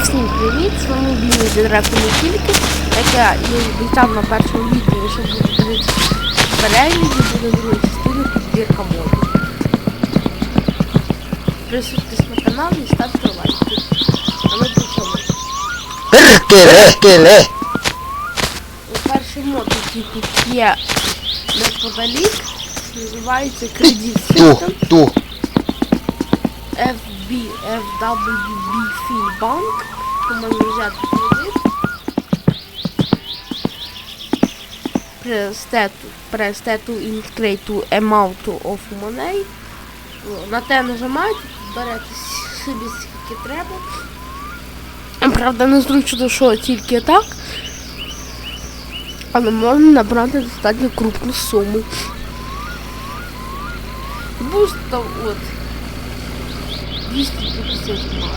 Всім привіт! З вами Білий Дедрако не тільки. Як я і обіцяв на першому відео, що буде 30 переглядів, буде друга частина підбірка модів. Присутьтесь на каналі і ставте лайки. А ми почали. Перкеле, келе. Перший мод, який тут є неподалік, називається Ту, System ту. FB, FWB Finbank. То можна взяти кредит. To increase to amount of money. На те нажимаєте, берете собі скільки треба. Правда, незручно, що тільки так. Але можна набрати достатньо крупну суму. Буст от 250 марок.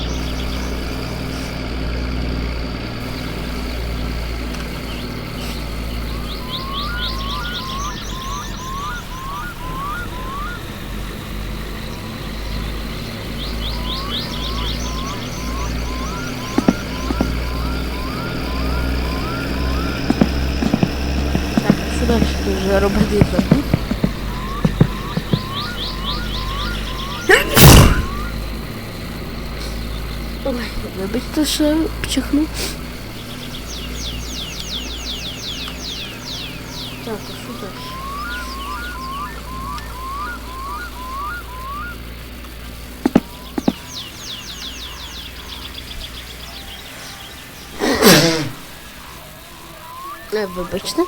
Так, що далі вже робити забув? Ой, вибачте, що пчихнув. Так, а що далі? Е, Вибачте.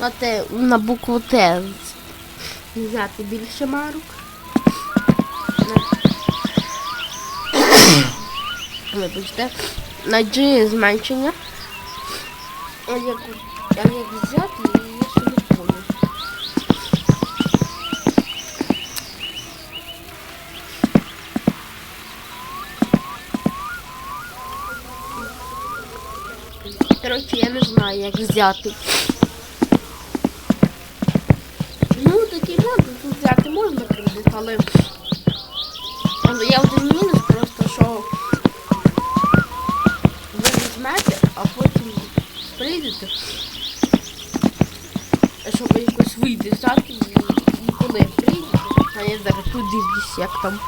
На те, на букву Т взяти більше марок. Вибачте. На G зменшення. А як, а як взяти, я ще не понял. Коротше, я не знаю, як взяти. Ну, такі моди тут взяти можна кредит, але я один мінус просто, що ви візьмете, а потім прийдете, щоб якось вийти взяти і, і коли прийдете, а я зараз тут дивлюсь, як там.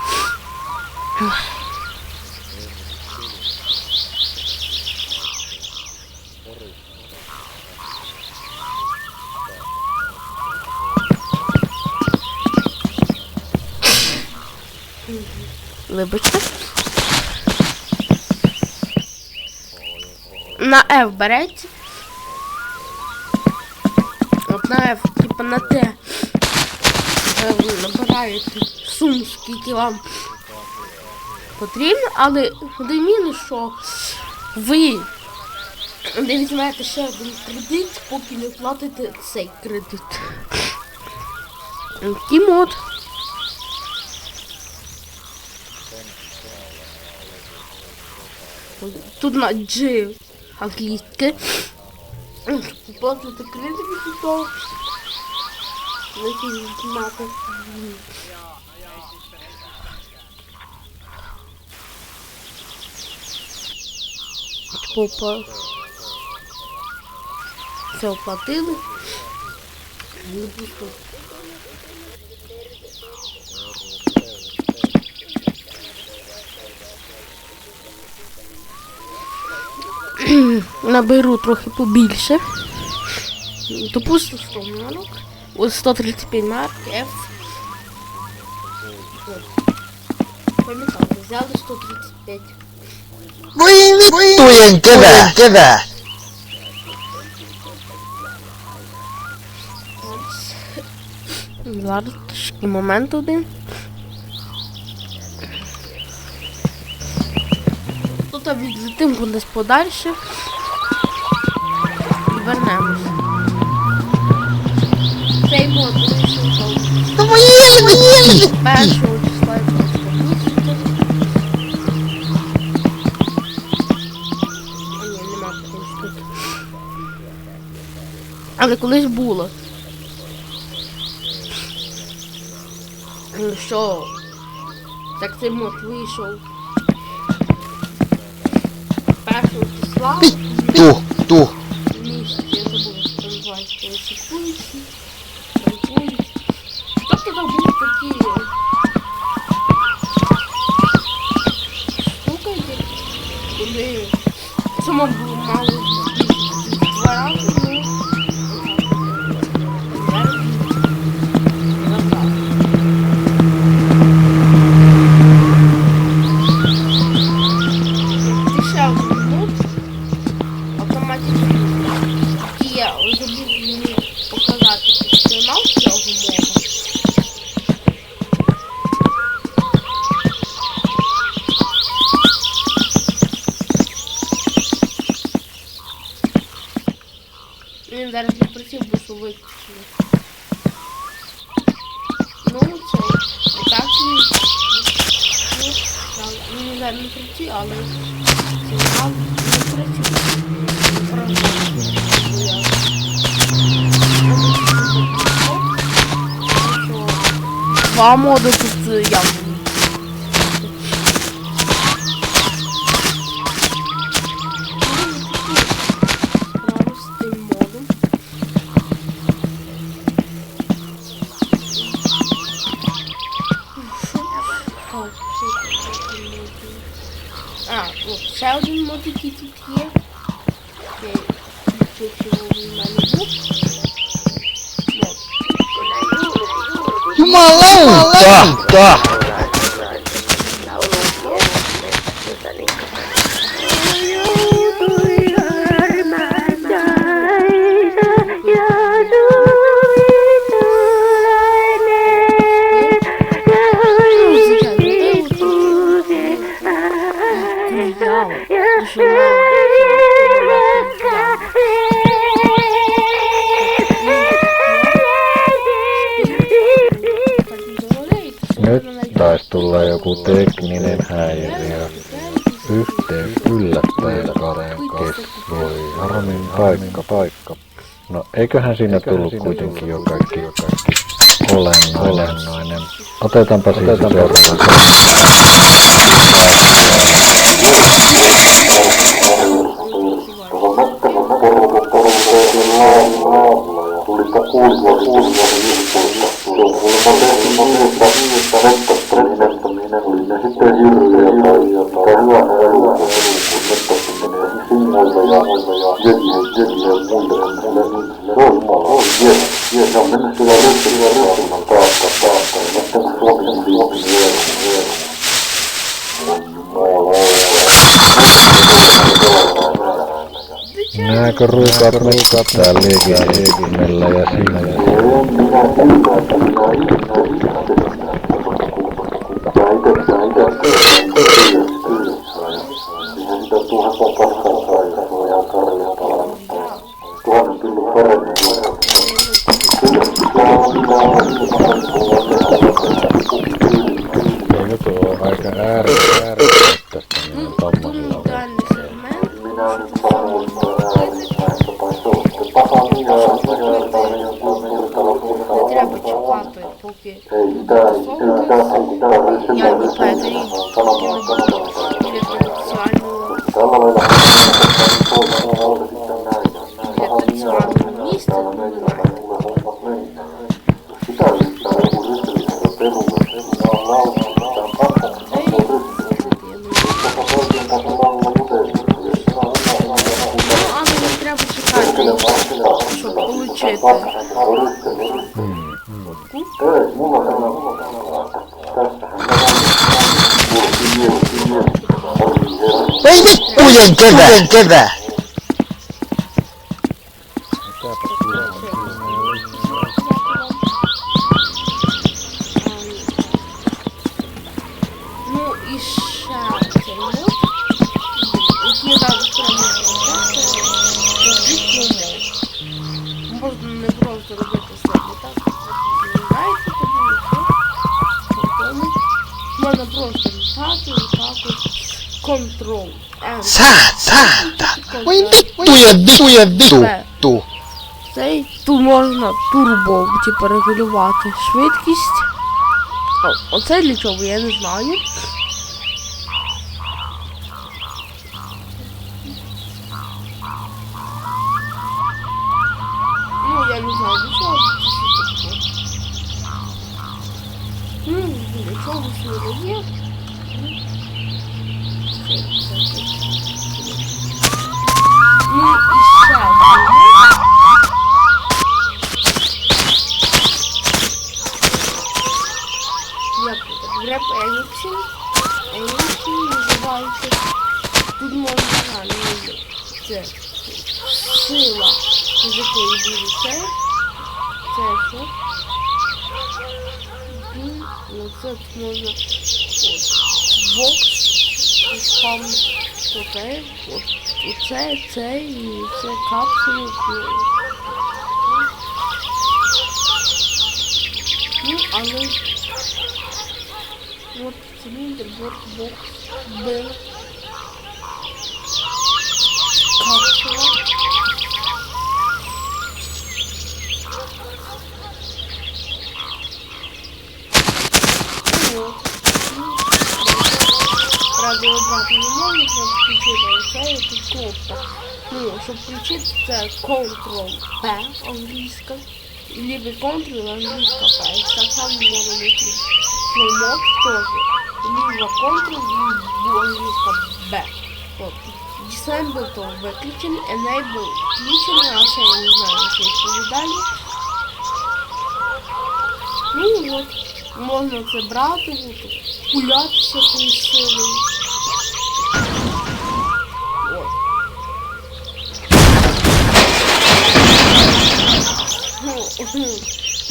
Вибачте. На F берете. От на F, типа на Т. Е, Ви набираєте суму, скільки вам потрібно, але один мінус, що ви не візьмете ще один кредит, поки не платите цей кредит. Такий мод. Тут на G англійське. Платити кредит від того. На який знімати. Попа. Це оплатили. Не пусто. Наберу трохи побільше. Допустим 100 марок. Ось 135 марок, F. Взяли 135. Туєн, тебе, тебе. Зараз такий момент один. Тут відлетим кудись подальше. Вернемось. Цей мод вийшов першого числа. А ні, нема такої штуки. Але колись було. Ну що? Так цей мод вийшов. Першого числа. Називається, секунці, секунці. Тобто там були такі штуки, коли сама було мало два рази, ну, зараз назад. Ти ще один мод, автоматично. І я забув мені показати функціонал цього мода. Він зараз не працює, бо виключили. Ну, це так, Він зараз не працює, але не працює. Два моди тут е, явно. Справа з тим модом. Так, Малий. Так, так. tai joku tekninen häiriö. Yhteys yllättäen katkes voi harmin paikka paikka. No eiköhän siinä eiköhän tullut siinä kuitenkin jo kaikki, jo kaikki olennainen. olennainen. Otetaanpa siis Otetaanpa Tuli sitä kuulivuotisilta, se on kuulemma tehty monilta, monilta, monilta. rukat metsättää liikinnellä ja sillä ja Tuhannen ja paremmin. neresi? Hmm. Hmm. Evet, bu bakalım. Öldük! Ulan gebe! Ulan gebe! М. Saa, saata. Voi vittujen, vittujen, vittu. Цей тут можна турбо, типу, регулювати швидкість. О, оце для чого, я не знаю. Ну, я не знаю, для чого. Ну, для чого це є. Називається. Тут можна реально це сила, з якої буде це. Це що? Ну, ну, це тут можна от, бокс, спам, то це, от, оце, це і це капсули. Ну, але Вот цилиндр, вот бокс, Б. Капсула. Вот. Не можна щоб включити, а кнопка. Ну, щоб включити це Ctrl-P англійська. Либо Ctrl англійська P. Так само можна включити. Сломок тоже. Либо Ctrl и английская B. Disable то выключен, Enable включен, а це я не знаю, що відповідає. Ну от, можна це брати, пулятися тою силою. Ну,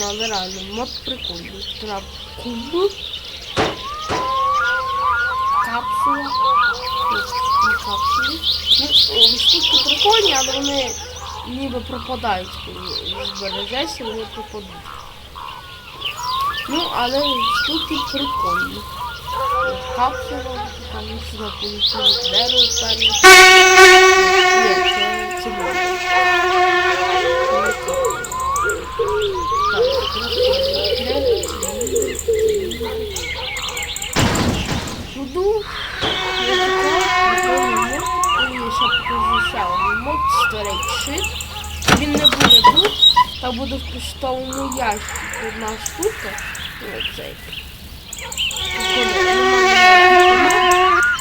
але реально, мод прикольний. Треба куб. Капсула. Ось такі капсули. Ну, штуки прикольні, але вони ніби пропадають, коли збережешся, вони пропадуть. Ну, але штуки прикольні. Ось Капсула, там сюди полетіло дерево перше. Ні, це, це можна. Буду ще покажу ще один мод шит. Він не буде тут, та буде в поштовому ящику одна штука. Оцей.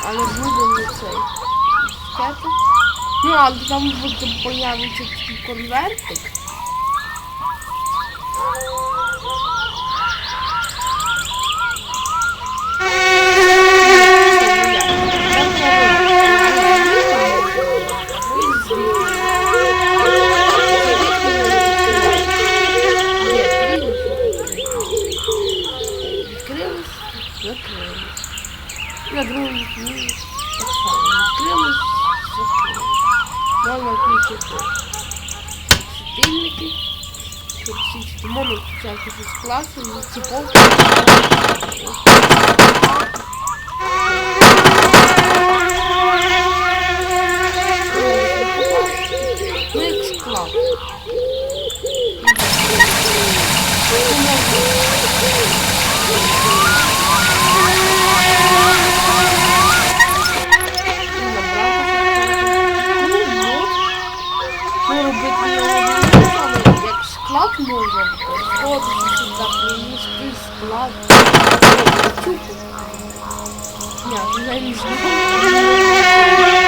Але буде не цей. Ну, але там буде появиться такий конвертик. На другому книгі так само. Відкрились, закрили. Можна включити світильники. Персички. Можна включати щось класу, ці полки. Використовувати сюди принести склад. Ні, я не знаю.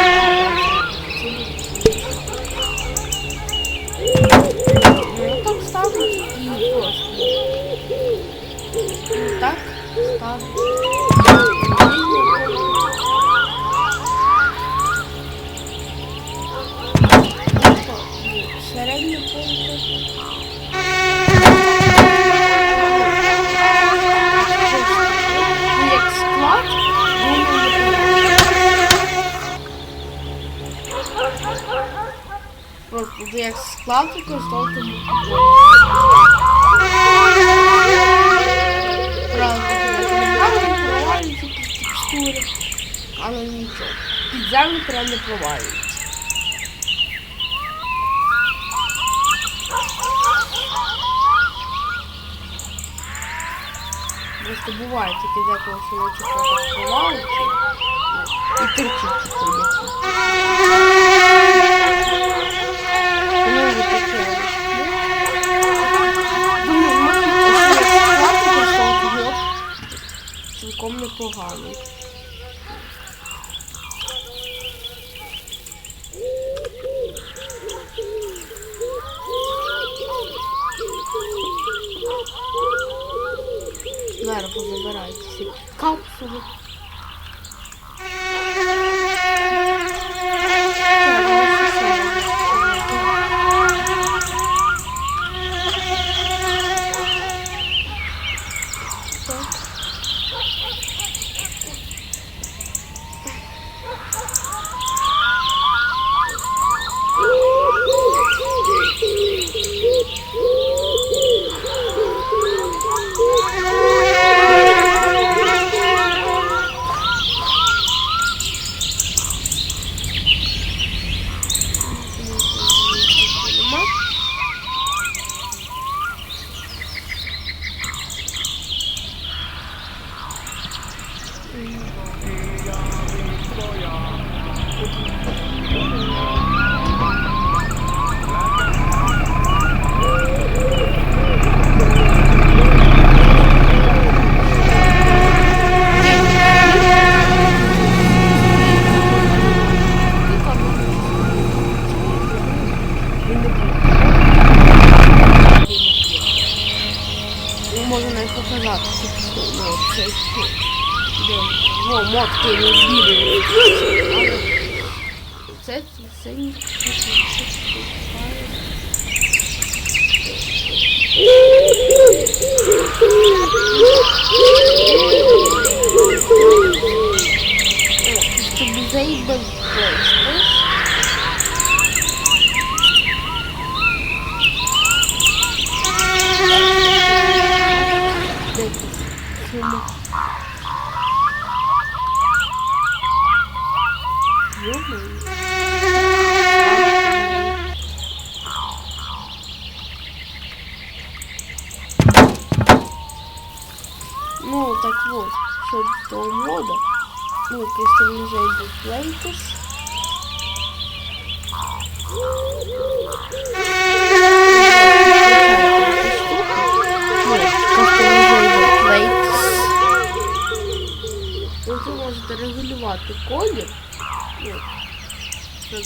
Але нічого. Під землю прям не провалюється. просто буває тільки деколи, сховаються. ну, І кричуть типу які. Ну, ви таке. Думаю, можна сказати, що його цілком непоганий. Зараз позабирайте всі капсули. Так,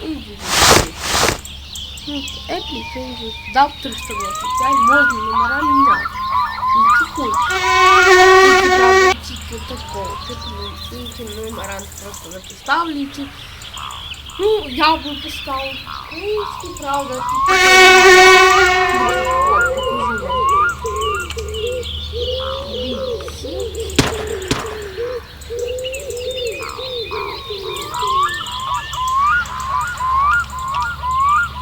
що не регулюють. Міняти колір. Ну, прямо. Можна номер. Да. Да. Ну, Apple changes. Да, 325 можно номера менять. Які хочеш. Тільки, тільки такого. Типу, інші номера просто не поставлюють. Ну, я би поставив. Ну, правда, тут. От, покажу вам.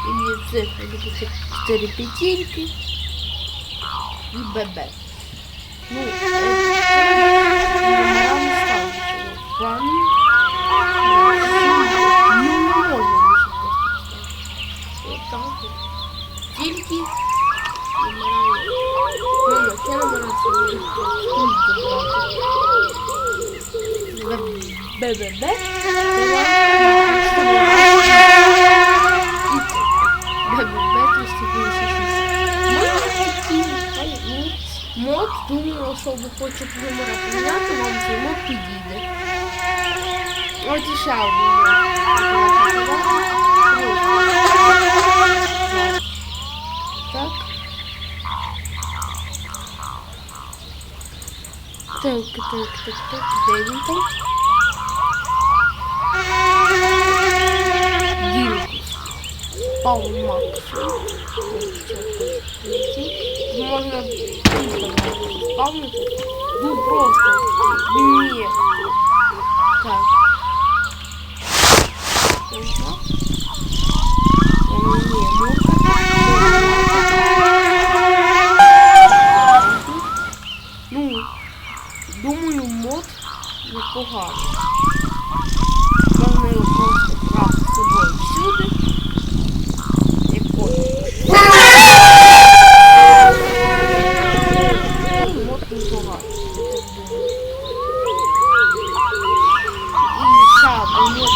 Дивіться. Такі 4 п'ятірки і бебе. Ну, е, номера не ставлю. План. Ну, не можна більше просто ставити. Отак от. Тільки номера. Ну, на це номера це не ББ. Мод, думаю, особо хоче номера поміняти, вам цей мод підійде. Ось і ще один мод. Так. Так, так, так, так, де він там? Там спавнити. Ну просто вміє. Так. Він вміє мурка. Ну, думаю, мод непоганий. Можна його просто брати з собою всюди. Як потім. Ну, мод непоганий. я так думаю. І сам мод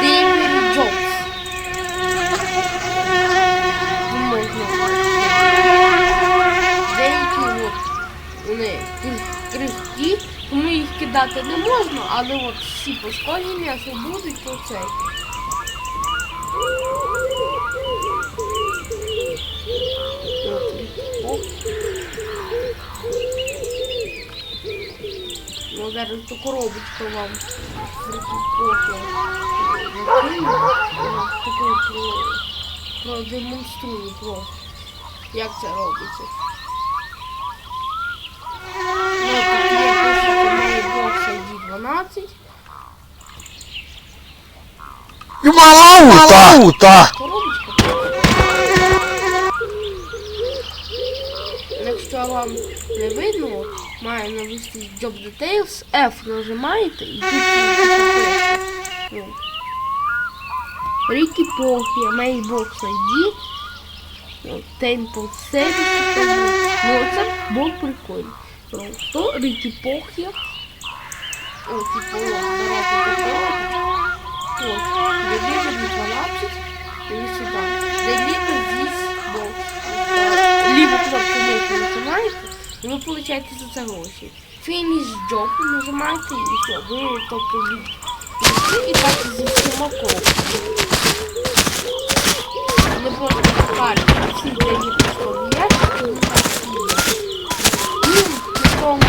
Деймір Джобс. Не можна Деякі от вони крихкі, тому їх кидати не можна, але от всі пошкодження, що будуть, то цей. От, оп. Коробочку вам. Продемонструю просто, як це робиться. Ну, тут є пишете Maybox ID 12. Jumalauta! Коробочка. Якщо вам не видно, от, має навести Job Details, F нажимаєте і тут. Ну. Рікі Похія, Mailbox ID, Temple Service, ну це був прикольно. Просто Рікі Похія. О, типу. Вот, Deliver 12 или сюда. This box. Э, Либо кнопку нажимаете, і ви получаєте за це гроші. Фініс джоб, нажимаєте і все. Ви тобто від і так зі всіма. Не просто карти, всі дані просто в'язки, і в такому